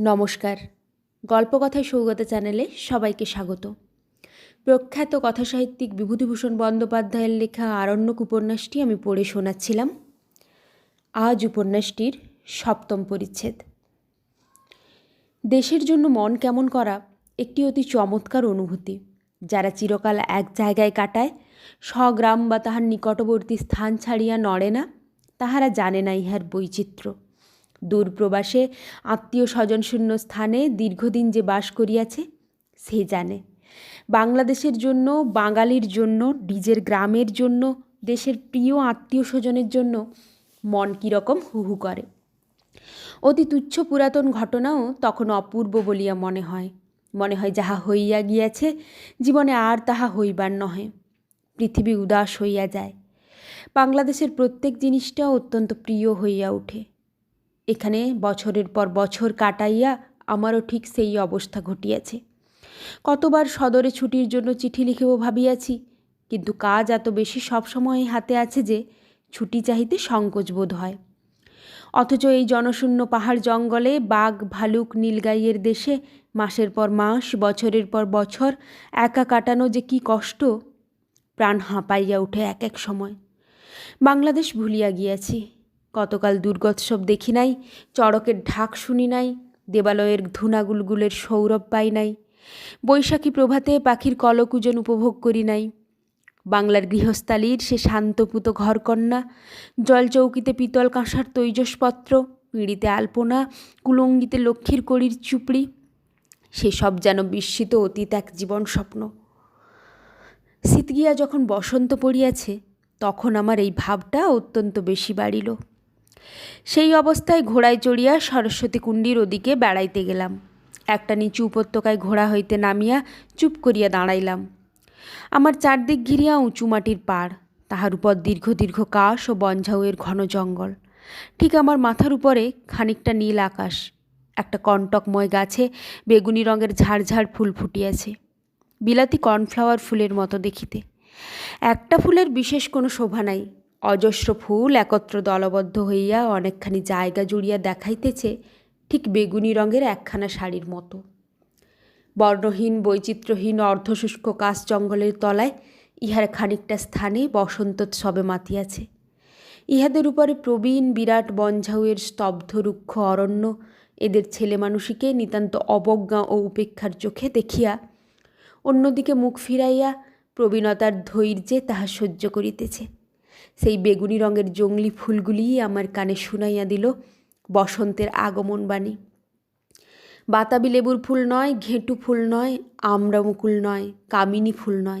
নমস্কার। গল্পকথায় সৌগত চ্যানেলে সবাইকে স্বাগত। প্রখ্যাত কথাসাহিত্যিক বিভূতিভূষণ বন্দ্যোপাধ্যায়ের লেখা আরণ্যক উপন্যাসটি আমি পড়ে শোনাচ্ছিলাম। আজ উপন্যাসটির সপ্তম পরিচ্ছেদ। দেশের জন্য মন কেমন করা একটি অতি চমৎকার অনুভূতি, যারা চিরকাল এক জায়গায় কাটায়, স্বগ্রাম বা তাহার নিকটবর্তী স্থান ছাড়িয়া নড়ে না, তাহারা জানে না ইহার বৈচিত্র্য। দূরপ্রবাসে আত্মীয় স্বজনশূন্য স্থানে দীর্ঘদিন যে বাস করিয়াছে, সে জানে। বাংলাদেশের জন্য, বাঙালির জন্য, নিজের গ্রামের জন্য, দেশের প্রিয় আত্মীয় স্বজনের জন্য মন কীরকম হু হু করে। অতি তুচ্ছ পুরাতন ঘটনাও তখন অপূর্ব বলিয়া মনে হয়। মনে হয় যাহা হইয়া গিয়াছে, জীবনে আর তাহা হইবার নহে। পৃথিবী উদাস হইয়া যায়। বাংলাদেশের প্রত্যেক জিনিসটা অত্যন্ত প্রিয় হইয়া ওঠে। এখানে বছরের পর বছর কাটাইয়া আমারও ঠিক সেই অবস্থা ঘটিয়াছে। কতবার সদরে ছুটির জন্য চিঠি লিখেও ভাবিয়াছি, কিন্তু কাজ এত বেশি সবসময় হাতে আছে যে ছুটি চাহিতে সংকোচ বোধ হয়। অথচ এই জনশূন্য পাহাড় জঙ্গলে বাঘ, ভালুক, নীলগাইয়ের দেশে মাসের পর মাস, বছরের পর বছর একা কাটানো যে কি কষ্ট, প্রাণ হাঁপাইয়া উঠে এক এক সময়। বাংলাদেশ ভুলিয়া গিয়াছি। কতকাল দুর্গোৎসব দেখি নাই, চড়কের ঢাক শুনি নাই, দেবালয়ের ধুনাগুলগুলের সৌরভ পাই নাই, বৈশাখী প্রভাতে পাখির কলকুজন উপভোগ করি নাই। বাংলার গৃহস্থালীর সে শান্তপুত ঘরকন্যা, জলচৌকিতে পিতল কাঁসার তৈজসপত্র, পিঁড়িতে আলপনা, কুলঙ্গিতে লক্ষ্মীর কড়ির চুপড়ি সেসব যেন বিস্মিত অতীত এক জীবন স্বপ্ন। শীতগিয়া যখন বসন্ত পড়িয়াছে, তখন আমার এই ভাবটা অত্যন্ত বেশি বাড়িল। সেই অবস্থায় ঘোড়ায় চড়িয়া সরস্বতী কুণ্ডির ওদিকে বেড়াইতে গেলাম। একটা নিচু উপত্যকায় ঘোড়া হইতে নামিয়া চুপ করিয়া দাঁড়াইলাম। আমার চারদিক ঘিরিয়া উঁচু মাটির পাড়, তাহার উপর দীর্ঘ দীর্ঘ কাশ ও বনঝাউয়ের ঘন জঙ্গল। ঠিক আমার মাথার উপরে খানিকটা নীল আকাশ, একটা কণ্টকময় গাছে বেগুনি রঙের ঝাড়ঝাড় ফুল ফুটিয়াছে। বিলাতি কর্নফ্লাওয়ার ফুলের মতো দেখিতে। একটা ফুলের বিশেষ কোনো শোভা নাই অজস্র ফুল একত্র দলবদ্ধ হইয়া অনেকখানি জায়গা জুড়িয়া দেখাইতেছে, ঠিক বেগুনি রঙের একখানা শাড়ির মতো। বর্ণহীন, বৈচিত্র্যহীন, অর্ধশুষ্ক কাশ জঙ্গলের তলায় ইহার খানিকটা স্থানে বসন্তোৎসবে মাতিয়াছে। ইহাদের উপরে প্রবীণ বিরাট বনঝাউয়ের স্তব্ধ রুক্ষ অরণ্য এদের ছেলে মানুষীকে নিতান্ত অবজ্ঞা ও উপেক্ষার চোখে দেখিয়া অন্যদিকে মুখ ফিরাইয়া প্রবীণতার ধৈর্যে তাহা সহ্য করিতেছে। সেই বেগুনি রঙের জঙ্গলি ফুলগুলিই আমার কানে শুনাইয়া দিল বসন্তের আগমন বাণী। বাতাবি লেবুর ফুল নয়, ঘেঁটু ফুল নয় আমড়া মুকুল নয়, কামিনী ফুল নয়,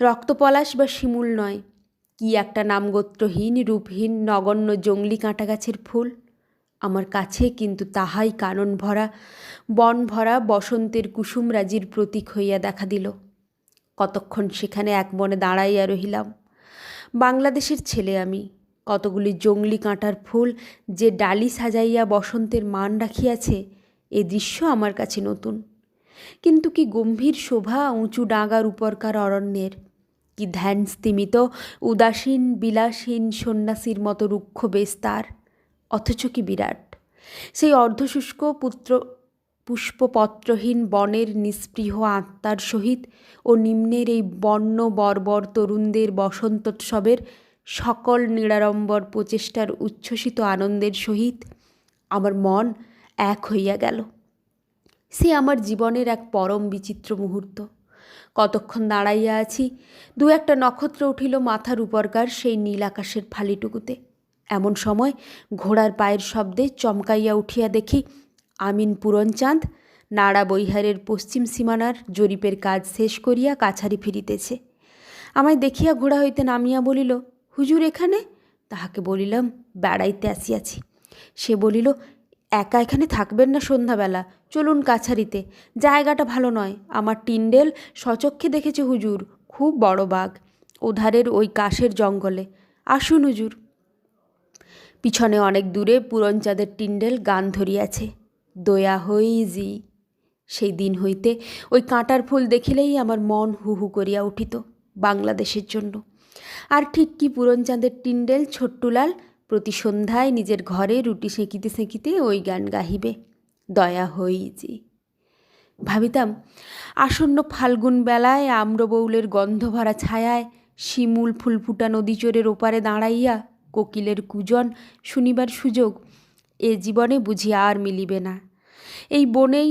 রক্তপলাশ বা শিমুল নয়, কি একটা নামগোত্রহীন, রূপহীন, নগণ্য জঙ্গলি কাঁটা গাছের ফুল। আমার কাছে কিন্তু তাহাই কানন ভরা, বন ভরা বসন্তের কুসুমরাজির প্রতীক হইয়া দেখা দিল। কতক্ষণ সেখানে এক মনে দাঁড়াইয়া রহিলাম। বাংলাদেশের ছেলে আমি। কতগুলি জঙ্গলি কাঁটার ফুল যে ডালি সাজাইয়া বসন্তের মান রাখিয়াছে, এ দৃশ্য আমার কাছে নতুন। কিন্তু কি গম্ভীর শোভা উঁচু ডাঙার উপরকার অরণ্যের? কি ধ্যান স্তিমিত, উদাসীন বিলাসীন সন্ন্যাসীর মতো রুক্ষ বেস্তার অথচ কি বিরাট? সেই অর্ধশুষ্ক পুত্র পুষ্পপত্রহীন বনের নিস্পৃহ আত্মার সহিত ও নিম্নের এই বন্য বর্বর তরুণদের বসন্তোৎসবের সকল নিরাড়ম্বর প্রচেষ্টার উচ্ছ্বসিত আনন্দের সহিত আমার মন এক হইয়া গেল। সে আমার জীবনের এক পরম বিচিত্র মুহূর্ত। কতক্ষণ দাঁড়াইয়া আছি, দু একটা নক্ষত্র উঠিল মাথার উপরকার সেই নীল আকাশের ফালিটুকুতে। এমন সময় ঘোড়ার পায়ের শব্দে চমকাইয়া উঠিয়া দেখি আমিন পুরনচাঁদ, নাড়া বৈহারের পশ্চিম সীমানার জরিপের কাজ শেষ করিয়া কাছারি ফিরিতেছে। আমায় দেখিয়া ঘোড়া হইতে নামিয়া বলিল, হুজুর এখানে? তাহাকে বলিলাম, বেড়াইতে আসিয়াছি। সে বলিল, একা এখানে থাকবেন না সন্ধ্যাবেলা, চলুন কাছারিতে। জায়গাটা ভালো নয়। আমার টিন্ডেল সচক্ষে দেখেছে হুজুর, খুব বড় বাঘ ওধারের ওই কাশের জঙ্গলে। আসুন হুজুর। পিছনে অনেক দূরে পুরনচাঁদের টিন্ডেল গান ধরিয়াছে। দয়া হইজি সেই দিন হইতে ওই কাঁটার ফুল দেখিলেই আমার মন হু হু করিয়া উঠিত বাংলাদেশের জন্য। আর ঠিক কি পুরনচাঁদের টিন্ডেল ছোট্টুলাল প্রতি সন্ধ্যায় নিজের ঘরে রুটি সেঁকিতে সেঁকিতে ওই গান গাহিবে। দয়া হইজি ভাবিতাম আসন্ন ফাল্গুন বেলায় আম্রবৌলের গন্ধভরা ছায়ায় শিমুল ফুলফুটা নদী চোরের ওপারে দাঁড়াইয়া কোকিলের কুজন শুনিবার সুযোগ এ জীবনে বুঝি আর মিলিবে না। এই বনেই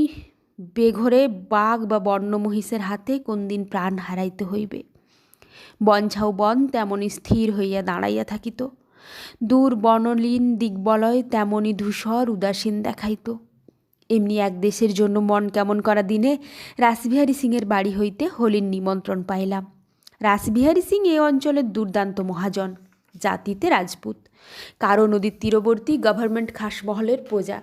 বেঘরে বাঘ বা বন্য মহিষের হাতে কোন দিন প্রাণ হারাইতে হইবে। বনঝাও বন তেমনই স্থির হইয়া দাঁড়াইয়া থাকিত। দূর বনলীন দিগ্বলয় তেমনই ধূসর উদাসীন দেখাইত। এমনি এক দেশের জন্য মন কেমন করা দিনে রাসবিহারী সিংয়ের বাড়ি হইতে হোলির নিমন্ত্রণ পাইলাম। রাসবিহারী সিং এ অঞ্চলের দুর্দান্ত মহাজন। জাতিতে রাজপুত। কারও নদীর তীরবর্তী গভর্নমেন্ট খাসমহলের প্রজা।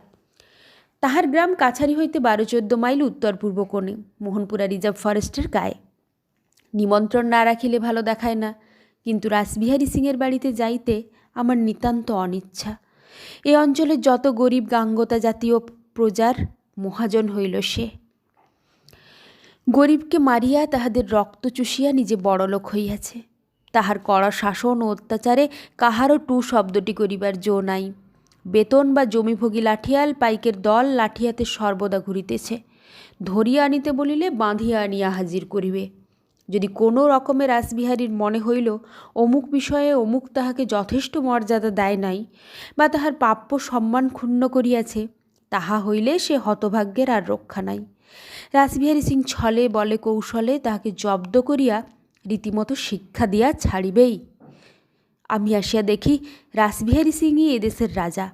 তাহার গ্রাম কাছারি হইতে বারো চোদ্দ মাইল উত্তর পূর্ব কোণে, মোহনপুরা রিজার্ভ ফরেস্টের গায়ে। নিমন্ত্রণ না রাখিলে ভালো দেখায় না, কিন্তু রাসবিহারী সিংয়ের বাড়িতে যাইতে আমার নিতান্ত অনিচ্ছা। এ অঞ্চলের যত গরিব গাঙ্গতা জাতীয় প্রজার মহাজন হইল সে। গরিবকে মারিয়া তাহাদের রক্ত চুষিয়া নিজে বড়লোক হইয়াছে। তাহার কড়া শাসন ও অত্যাচারে কাহারও টু শব্দটি করিবার জো নাই। বেতন বা জমিভোগী লাঠিয়াল পাইকের দল লাঠিয়াতে সর্বদা ঘুরিতেছে। ধরিয়া আনিতে বলিলে বাঁধিয়া আনিয়া হাজির করিবে। যদি কোনো রকমে রাসবিহারীর মনে হইল, অমুক বিষয়ে অমুক তাহাকে যথেষ্ট মর্যাদা দেয় নাই বা তাহার প্রাপ্য সম্মান ক্ষুণ্ণ করিয়াছে, তাহা হইলে সে হতভাগ্যের আর রক্ষা নাই। রাসবিহারী সিং ছলে বলে কৌশলে তাহাকে জব্দ করিয়া রীতিমতো শিক্ষা দিয়া ছাড়িবেই। আমি আসিয়া দেখি রাসবিহারী সিংই এদেশের রাজা।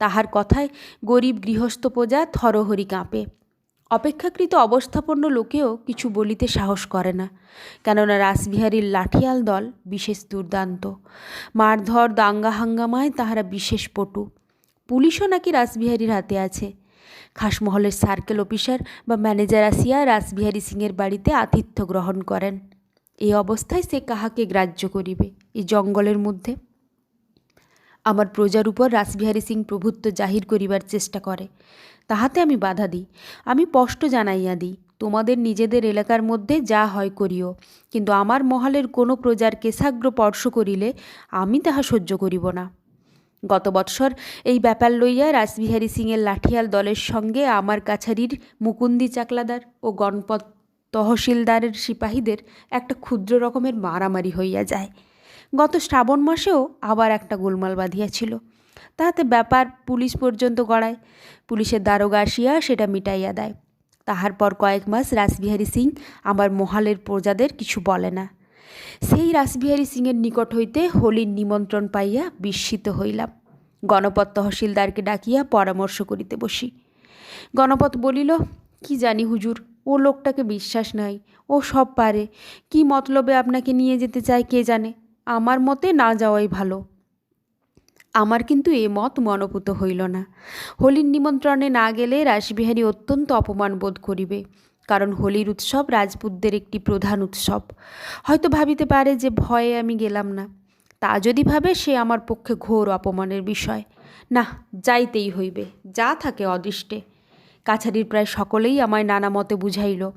তাহার কথায় গরিব গৃহস্থ প্রজা থরহরি কাঁপে। অপেক্ষাকৃত অবস্থাপন্ন লোকেও কিছু বলিতে সাহস করে না, কেননা রাসবিহারীর লাঠিয়াল দল বিশেষ দুর্দান্ত। মারধর দাঙ্গা হাঙ্গামায় তাহারা বিশেষ পটু। পুলিশও নাকি রাসবিহারীর হাতে আছে। খাসমহলের সার্কেল অফিসার বা ম্যানেজার আসিয়া রাসবিহারী সিংয়ের বাড়িতে আতিথ্য গ্রহণ করেন। এই অবস্থায় সে কাহাকে গ্রাহ্য করিবে? এই জঙ্গলের মধ্যে? আমার প্রজার উপর রাসবিহারী সিং প্রভুত্ব জাহির করিবার চেষ্টা করে। তাহাতে আমি বাধা দিই। আমি স্পষ্ট জানাইয়া দিই, তোমাদের নিজেদের এলাকার মধ্যে যা হয় করিও, কিন্তু আমার মহলের কোনো প্রজার কেশাগ্র স্পর্শ করিলে আমি তাহা সহ্য করিব না। গত বৎসর এই ব্যাপার লইয়া রাসবিহারী সিংয়ের লাঠিয়াল দলের সঙ্গে আমার কাছারির মুকুন্দি চাকলাদার ও গণপত তহসিলদারের সিপাহীদের একটা ক্ষুদ্র রকমের মারামারি হইয়া যায়। গত শ্রাবণ মাসেও আবার একটা গোলমাল বাঁধিয়াছিল তাহাতে ব্যাপার পুলিশ পর্যন্ত গড়ায়। পুলিশের দারোগা আসিয়া সেটা মিটাইয়া দেয়। তাহার পর কয়েক মাস রাসবিহারী সিং আমার মহালের প্রজাদের কিছু বলে না। সেই রাসবিহারী সিংয়ের নিকট হইতে হোলির নিমন্ত্রণ পাইয়া বিস্মিত হইলাম। গণপত তহসিলদারকে ডাকিয়া পরামর্শ করিতে বসি। গণপত বলিল, কি জানি হুজুর ও লোকটাকে বিশ্বাস নাই। ও সব পারে। কি মতলবে আপনাকে নিয়ে যেতে চায় কে জানে? আমার মতে না যাওয়াই ভালো। আমার কিন্তু এ মত মনোভূত হইল না। হোলির নিমন্ত্রণে না গেলে রাসবিহারী অত্যন্ত অপমান বোধ করিবে, কারণ হোলির উৎসব রাজপুতদের একটি প্রধান উৎসব। হয়তো ভাবিতে পারে যে ভয়ে আমি গেলাম না। তা যদি ভাবে, সে আমার পক্ষে ঘোর অপমানের বিষয়। না যাইতেই হইবে, যা থাকে অদৃষ্টে। কাছারির প্রায় সকলেই আমায় নানা মতে বুঝাইল।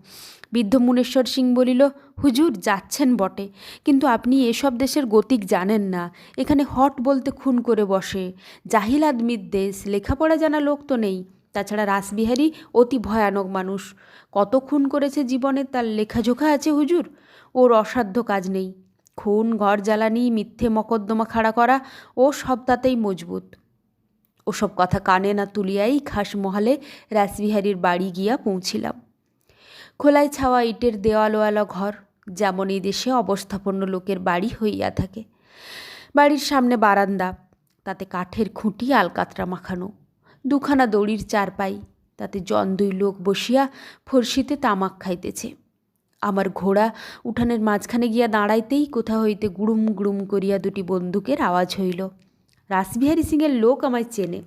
বৃদ্ধ মুনেশ্বর সিং বলিল, হুজুর, যাচ্ছেন বটে, কিন্তু আপনি এসব দেশের গতিক জানেন না। এখানে হট বলতে খুন করে বসে। জাহিল আদমির দেশ লেখাপড়া জানা লোক তো নেই। তাছাড়া রাসবিহারী অতি ভয়ানক মানুষ। কত খুন করেছে জীবনে তার লেখাজোখা আছে হুজুর? ওর অসাধ্য কাজ নেই। খুন, ঘর জ্বালানি, মিথ্যে মকদ্দমা খাড়া করা, ও সব তাতেই মজবুত। ওসব কথা কানে না তুলিয়াই খাসমহালে রাসবিহারীর বাড়ি গিয়া পৌঁছিলাম। খোলায় ছাওয়া ইটের দেওয়ালওয়ালা ঘর, যেমন এই দেশে অবস্থাপন্ন লোকের বাড়ি হইয়া থাকে। বাড়ির সামনে বারান্দা, তাতে কাঠের খুঁটি, আলকাতরা মাখানো। দুখানা দড়ির চারপাই, তাতে জন দুই লোক বসিয়া ফর্সিতে তামাক খাইতেছে। আমার ঘোড়া উঠানের মাঝখানে গিয়া দাঁড়াইতেই কোথা হইতে গুড়ুম গুড়ুম করিয়া দুটি বন্দুকের আওয়াজ হইল। রাসবিহারী সিংয়ের লোক আমায় চেনে।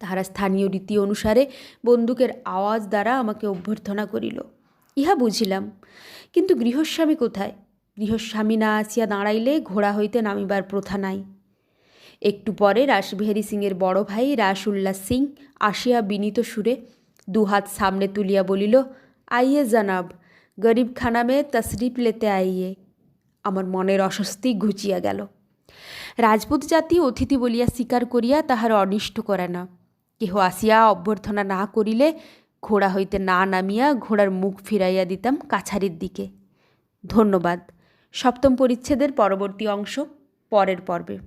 তাহারা স্থানীয় রীতি অনুসারে বন্দুকের আওয়াজ দ্বারা আমাকে অভ্যর্থনা করিল। ইহা বুঝিলাম, কিন্তু গৃহস্বামী কোথায়? গৃহস্বামী না আসিয়া দাঁড়াইলে ঘোড়া হইতে নামিবার প্রথা নাই। একটু পরে রাসবিহারী সিংয়ের বড় ভাই রাস উল্লাস সিং আসিয়া বিনীত সুরে দুহাত সামনে তুলিয়া বলিল, আইয়ে জানাব গরিব খানামে তশরিফ লেতে আইয়ে। আমার মনের অস্বস্তি ঘুচিয়া গেল। রাজপুত জাতি অতিথি বলিয়া স্বীকার করিয়া তাহার অনিষ্ট করে না। কেহ আসিয়া অভ্যর্থনা না করিলে ঘোড়া হইতে না নামিয়া ঘোড়ার মুখ ফিরাইয়া দিতাম কাছারির দিকে। ধন্যবাদ। সপ্তম পরিচ্ছেদের পরবর্তী অংশ, পরের পর্বে।